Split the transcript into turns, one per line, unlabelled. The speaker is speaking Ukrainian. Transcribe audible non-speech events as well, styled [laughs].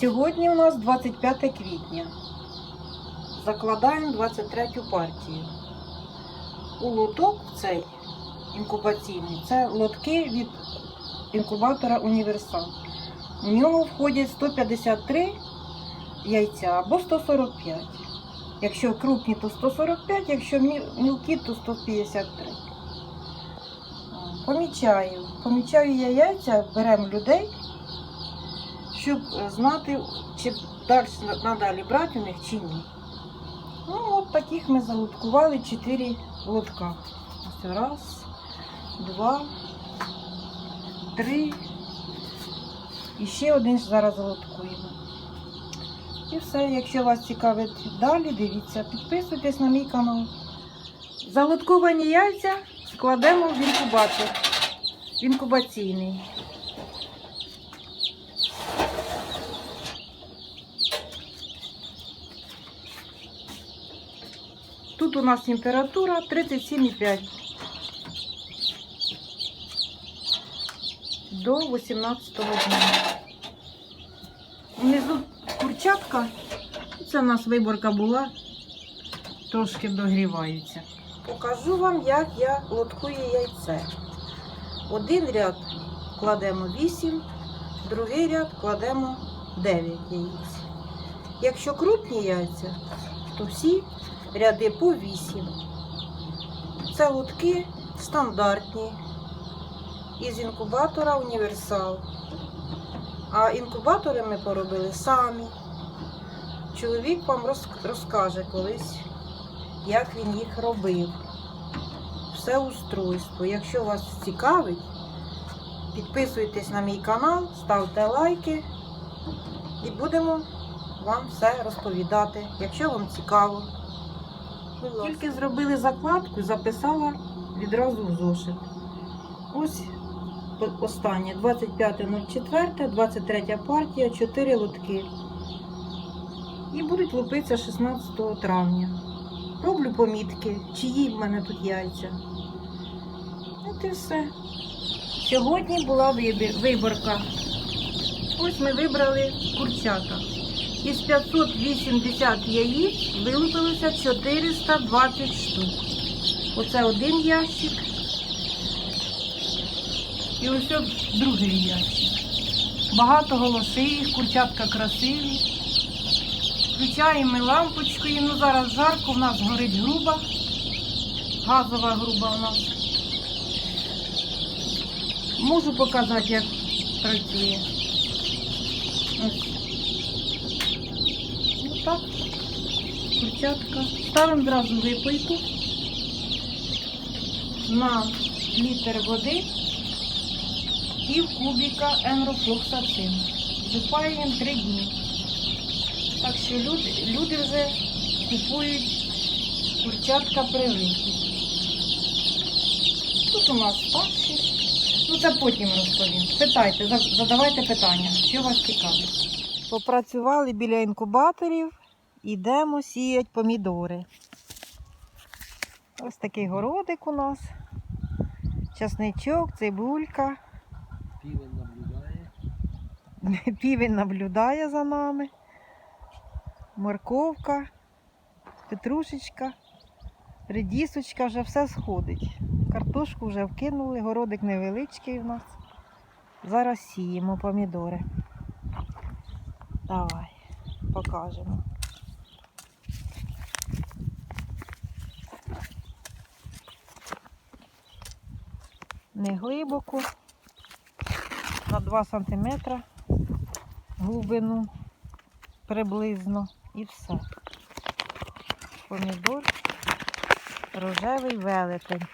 Сьогодні у нас 25 квітня. Закладаємо 23 партію. У лоток цей інкубаційний це лотки від інкубатора Універсал. У нього входять 153 яйця або 145. Якщо крупні, то 145, якщо міл- мілкі, то 153. Помічаю. Помічаю я яйця, беремо людей, щоб е, знати, чи далі надалі брати у них чи ні. Ну, от таких ми залуткували 4 лотка. Ось раз, два, три. І ще один зараз залуткуємо. І все, якщо вас цікавить далі, дивіться, підписуйтесь на мій канал. Залутковані яйця складемо в інкубатор. В інкубаційний. Тут у нас температура 37,5 до 18 дня. Внизу курчатка. Це у нас виборка була. Трошки догріваються. Покажу вам, як я лоткую яйце. Один ряд кладемо 8, другий ряд кладемо 9 яєць. Якщо крупні яйця, то всі ряди по 8. Це лотки стандартні із інкубатора Універсал. А інкубатори ми поробили самі. Чоловік вам розкаже колись, як він їх робив. Все устройство. Якщо вас цікавить, підписуйтесь на мій канал, ставте лайки і будемо вам все розповідати, якщо вам цікаво. Тільки зробили закладку, записала відразу в зошит. Ось останнє 25.04, 23 партія, 4 лотки. І будуть лупитися 16 травня. Роблю помітки, чиї в мене тут яйця. От і все. Сьогодні була виборка. Ось ми вибрали курчата. Із 580 яїць вилупилося 420 штук. Оце один ящик. І ось другий ящик. Багато голоси, курчатка красиві. Включаємо ми лампочкою. Ну зараз жарко, в нас горить груба. Газова груба у нас. Можу показати, як працює. Ось. Так. Курчатка. Ставимо зразу випийку на літр води пів кубіка енрофлоксацин. Випаюємо 3 дні. Так що люди, люди вже купують курчатка привиті. Тут у нас старші. Ну це потім розповім. Питайте, задавайте питання, що вас цікавить. Попрацювали біля інкубаторів, йдемо сіять помідори. Ось такий городик у нас. Часничок, цибулька.
Півень наблюдає. [laughs]
Півень наблюдає за нами. Морковка, петрушечка, редісочка, вже все сходить. Картошку вже вкинули, городик невеличкий у нас. Зараз сіємо помідори. Давай, покажемо. Не глибоко, на 2 см глибину приблизно і все. Помідор рожевий велетень.